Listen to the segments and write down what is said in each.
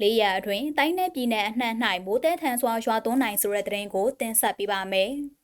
လေးရက်အတွင်းတိုင်းနယ်ပြည်နယ်အနှံ့၌မိုးတဲထန်စွာရွာသွန်းနိုင်ဆိုတဲ့သတင်းကိုတင်ဆက်ပေးပါမယ်။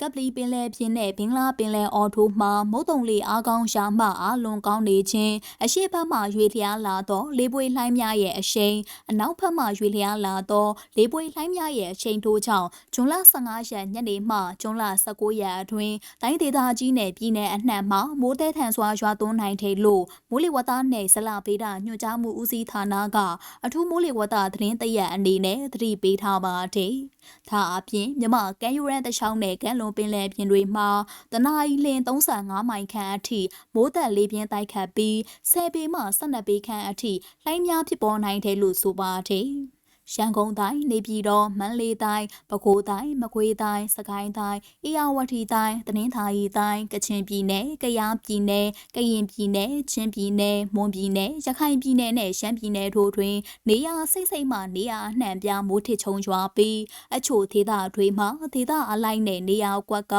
ကပလီပင်လယ်ပြင်နဲ့ဘင်္ဂလားပင်လယ်အော်ထိုးမှမုတ်တုံလေးအားကောင်းရှာမှအလွန်ကောင်းနေခြင်းအရှိတ်ဘက်မှရွေလျားလာသောလေးပွေလှိုင်းများရဲ့အရှိန်အနောက်ဘက်မှရွေလျားလာသောလေးပွေလှိုင်းများရဲ့အရှိန်ထိုးကြောင့်ဇွန်လ15ရက်ညနေမှဇွန်လ19ရက်အတွင်းတိုင်းဒေသကြီးနယ်ပြည်နယ်အနှံ့မှမိုးတဲထန်စွာရွာသွန်းနိုင်တယ်လို့မိုးလေဝသနယ်ဇလပေဒညွှန်ကြားမှုဦးစီးဌာနကအထူးမိုးလေဝသသတင်းတရက်အနေနဲ့သတိပေးထားပါတယ်။ဒါအပြင်မြမကမ်းယူရန်တချောင်းနဲ့ကမ်းလွန်ပင်လယ်ပြင်တွေမှာတနအီလင်35မိုင်ခန့်အထိမိုးသက်လေးပြင်းတိုက်ခတ်ပြီး10ပေမှ12ပေခန့်အထိလှိုင်းများဖြစ်ပေါ်နိုင်တယ်လို့ဆိုပါတယ်။ ရန်ကုန်တိုင်းနေပြည်တော်မန္တလေးတိုင်းပဲခူးတိုင်းမကွေးတိုင်းစကိုင်းတိုင်းအေရဝတီတိုင်းတနင်္သာရီတိုင်းကချင်ပြည်နယ်ကယားပြည်နယ်ကရင်ပြည်နယ်ချင်းပြည်နယ်မွန်ပြည်နယ်ရခိုင်ပြည်နယ်နဲ့ရှမ်းပြည်နယ်တို့တွင် နေရာစိတ်စိတ်မှနေရာအနှံ့ပြားမိုးထစ်ချုံရွာပြီးအချို့ဒေသတွေမှာဒေသအလိုက်နဲ့နေရာကွက်က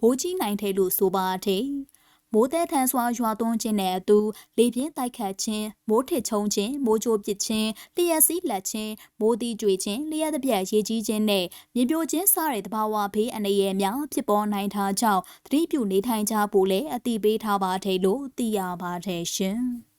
ဘိုးကြီးနိုင်တယ်လို့ဆိုပါတယ်။ မိုးသည်ထန်စွာရွာသွန်းခြင်းနဲ့အတူလေပြင်းတိုက်ခတ်ခြင်းမိုးထစ်ချုံခြင်းမိုးကြိုးပစ်ခြင်းလျှက်စီးလက်ခြင်းမိုးသီးကြွေခြင်းလျှက်တပြက်ရေကြီးခြင်းနဲ့မြေပြိုခြင်းစတဲ့တဘာဝဘေးအန္တရာယ်များဖြစ်ပေါ်နိုင်တာကြောင့်သတိပြုနေထိုင်ကြဖို့လည်းအတိပေးထားပါတယ်လို့သိရပါတယ်ရှင်။